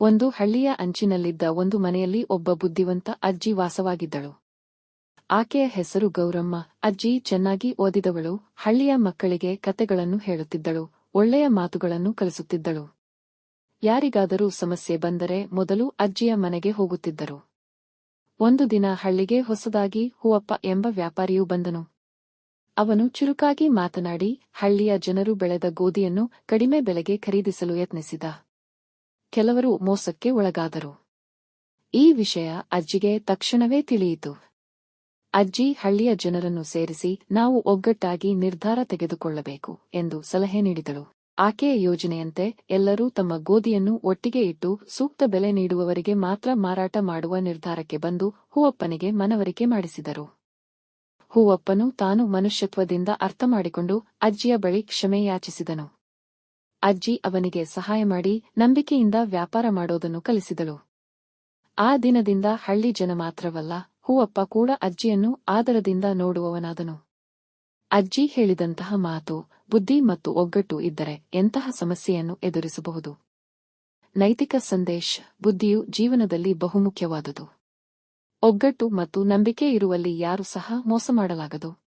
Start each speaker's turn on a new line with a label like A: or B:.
A: ಒಂದು ಹಳ್ಳಿಯ ಅಂಚಿನಲ್ಲಿದ್ದ ಒಂದು ಮನೆಯಲ್ಲಿ ಒಬ್ಬ ಬುದ್ಧಿವಂತ ಅಜ್ಜಿ ವಾಸವಾಗಿದ್ದಳು. ಆಕೆಯ ಹೆಸರು ಗೌರಮ್ಮ. ಅಜ್ಜಿ ಚೆನ್ನಾಗಿ ಓದಿದವಳು, ಹಳ್ಳಿಯ ಮಕ್ಕಳಿಗೆ ಕತೆಗಳನ್ನು ಹೇಳುತ್ತಿದ್ದಳು, ಒಳ್ಳೆಯ ಮಾತುಗಳನ್ನು ಕಲಿಸುತ್ತಿದ್ದಳು. ಯಾರಿಗಾದರೂ ಸಮಸ್ಯೆ ಬಂದರೆ ಮೊದಲು ಅಜ್ಜಿಯ ಮನೆಗೆ ಹೋಗುತ್ತಿದ್ದರು. ಒಂದು ದಿನ ಹಳ್ಳಿಗೆ ಹೊಸದಾಗಿ ಹೂವಪ್ಪ ಎಂಬ ವ್ಯಾಪಾರಿಯು ಬಂದನು. ಅವನು ಚುರುಕಾಗಿ ಮಾತನಾಡಿ, ಹಳ್ಳಿಯ ಜನರು ಬೆಳೆದ ಗೋಧಿಯನ್ನು ಕಡಿಮೆ ಬೆಲೆಗೆ ಖರೀದಿಸಲು ಯತ್ನಿಸಿದ. ಕೆಲವರು ಮೋಸಕ್ಕೆ ಒಳಗಾದರು. ಈ ವಿಷಯ ಅಜ್ಜಿಗೆ ತಕ್ಷಣವೇ ತಿಳಿಯಿತು. ಅಜ್ಜಿ ಹಳ್ಳಿಯ ಜನರನ್ನು ಸೇರಿಸಿ ನಾವು ಒಗ್ಗಟ್ಟಾಗಿ ನಿರ್ಧಾರ ತೆಗೆದುಕೊಳ್ಳಬೇಕು ಎಂದು ಸಲಹೆ ನೀಡಿದಳು. ಆಕೆಯ ಯೋಜನೆಯಂತೆ ಎಲ್ಲರೂ ತಮ್ಮ ಗೋಧಿಯನ್ನು ಒಟ್ಟಿಗೆ ಇಟ್ಟು ಸೂಕ್ತ ಬೆಲೆ ನೀಡುವವರಿಗೆ ಮಾತ್ರ ಮಾರಾಟ ಮಾಡುವ ನಿರ್ಧಾರಕ್ಕೆ ಬಂದು ಹೂವಪ್ಪನಿಗೆ ಮನವರಿಕೆ ಮಾಡಿಸಿದರು. ಹೂವಪ್ಪನು ತಾನು ಮನುಷ್ಯತ್ವದಿಂದ ಅರ್ಥಮಾಡಿಕೊಂಡು ಅಜ್ಜಿಯ ಬಳಿ ಕ್ಷಮೆ ಯಾಚಿಸಿದನು ಅಜ್ಜಿ ಅವನಿಗೆ ಸಹಾಯ ಮಾಡಿ ನಂಬಿಕೆಯಿಂದ ವ್ಯಾಪಾರ ಮಾಡೋದನ್ನು ಕಲಿಸಿದಳು. ಆ ದಿನದಿಂದ ಹಳ್ಳಿ ಜನ ಮಾತ್ರವಲ್ಲ, ಹೂವಪ್ಪ ಕೂಡ ಅಜ್ಜಿಯನ್ನು ಆದರದಿಂದ ನೋಡುವವನಾದನು. ಅಜ್ಜಿ ಹೇಳಿದಂತಹ ಮಾತು, ಬುದ್ಧಿ ಮತ್ತು ಒಗ್ಗಟ್ಟು ಇದ್ದರೆ ಎಂತಹ ಸಮಸ್ಯೆಯನ್ನು ಎದುರಿಸಬಹುದು? ನೈತಿಕ ಸಂದೇಶ, ಬುದ್ಧಿಯು ಜೀವನದಲ್ಲಿ ಬಹುಮುಖ್ಯವಾದುದು. ಒಗ್ಗಟ್ಟು ಮತ್ತು ನಂಬಿಕೆ ಇರುವಲ್ಲಿ ಯಾರು ಸಹ ಮೋಸ ಮಾಡಲಾಗದು?